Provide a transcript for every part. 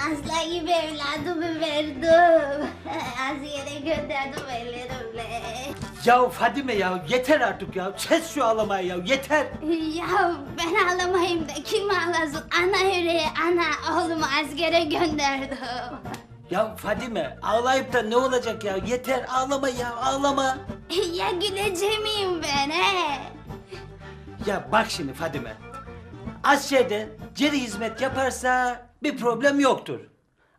Aslan gibi evladımı verdim. Askere gönderdim ellerimle. Ya Fadime ya yeter artık ya. Kes şu ağlamayı ya yeter. Ya ben ağlamayayım da kim ağlasın? Ana yüreği ana oğlumu askere gönderdim. Ya Fadime ağlayıp da ne olacak ya? Yeter ağlama ya ağlama. Ya güleceğim ben he? Ya bak şimdi Fadime. Askerde geri hizmet yaparsa bir problem yoktur.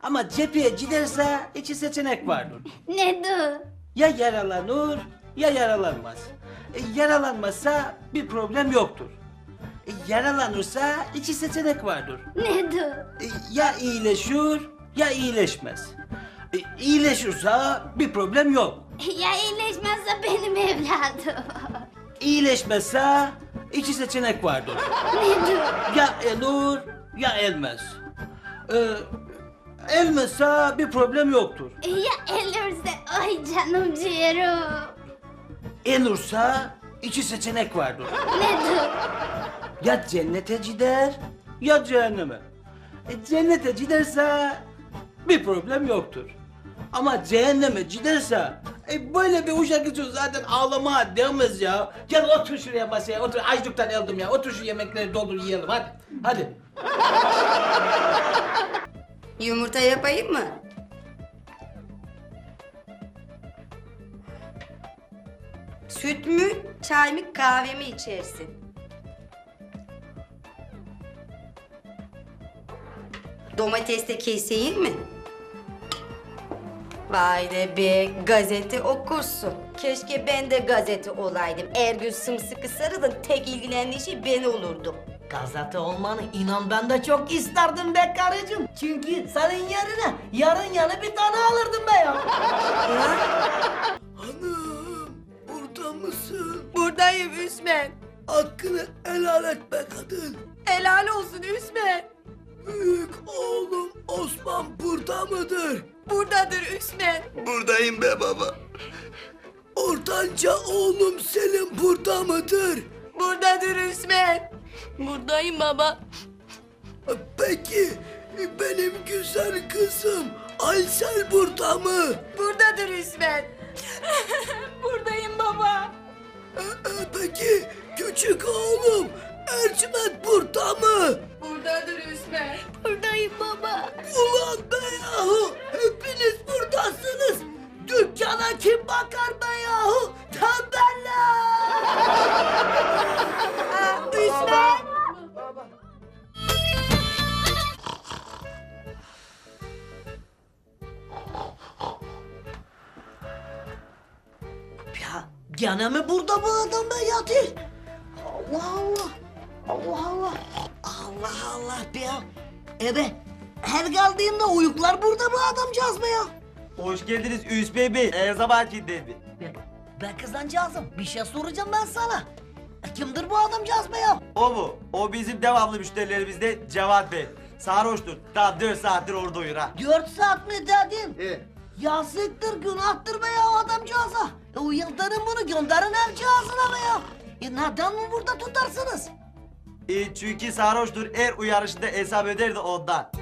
Ama cepheye giderse iki seçenek vardır. Ne du? Ya yaralanır ya yaralanmaz. E, yaralanmazsa bir problem yoktur. E, yaralanırsa iki seçenek vardır. Ne du? E, ya iyileşir ya iyileşmez. E, iyileşirse bir problem yok. Ya iyileşmezse benim evladım. İyileşmezse iki seçenek vardır. Ne du? Ya elur ya elmez. Ee, elmezse bir problem yoktur. Ya elirse ay canım ciğerim. Elursa iki seçenek vardır. Ne du? Ya cennete gider ya cehenneme. E, cennete giderse bir problem yoktur. Ama cehenneme giderse e, böyle bir uşak için zaten ağlama demez ya. Gel otur şuraya masaya otur. Açlıktan öldüm ya. Otur şu yemekleri doldur yiyelim hadi. Hadi. Yumurta yapayım mı? Süt mü, çay mı, kahve mi içersin? Domates de keseyim mi? Vay de be, gazete okursun. Keşke ben de gazete olaydım. Her gün sımsıkı sarılın, tek ilgilendiği şey ben olurdum. Gazete olmanı inan ben de çok isterdim be karıcığım. Çünkü senin yerine yarın yanı bir tane alırdım be ya. Hanım, burada mısın? Buradayım Üsmen. Hakkını helal et be kadın. Helal olsun Üsmen. Büyük oğlum Osman burada mıdır? Buradadır Üsmen. Buradayım be baba. Ortanca oğlum Selim burada mıdır? Buradadır Üsmen. Buradayım baba. Peki benim güzel kızım Aysel burada mı? Buradadır Üsmen. Buradayım baba. E, e, Peki küçük oğlum Ercüment burada mı? Kim bakar be yahu? Tembeller! Üsmen. Ya gene mi burada bu adam be Yati? Allah Allah. Allah Allah. Allah Allah be ya. Ebe her geldiğimde uyuklar burada bu adamcağız be ya. Hoş geldiniz Üsbey Bey. Her zamanki gibi. Be, be kızancağızım bir şey soracağım ben sana. E, Kimdir bu adamcağız be ya? O mu? O bizim devamlı müşterilerimizde Cevat Bey. Sarhoştur. Tam 4 saattir orada uyur ha. Dört saat mi dedin? Evet. Yazıktır günahtır be ya o adamcağıza. E, uyandırın bunu gönderin evcağızına be ya. E neden mi burada tutarsınız? E, çünkü sarhoştur. Her uyarışında hesap öder de ondan.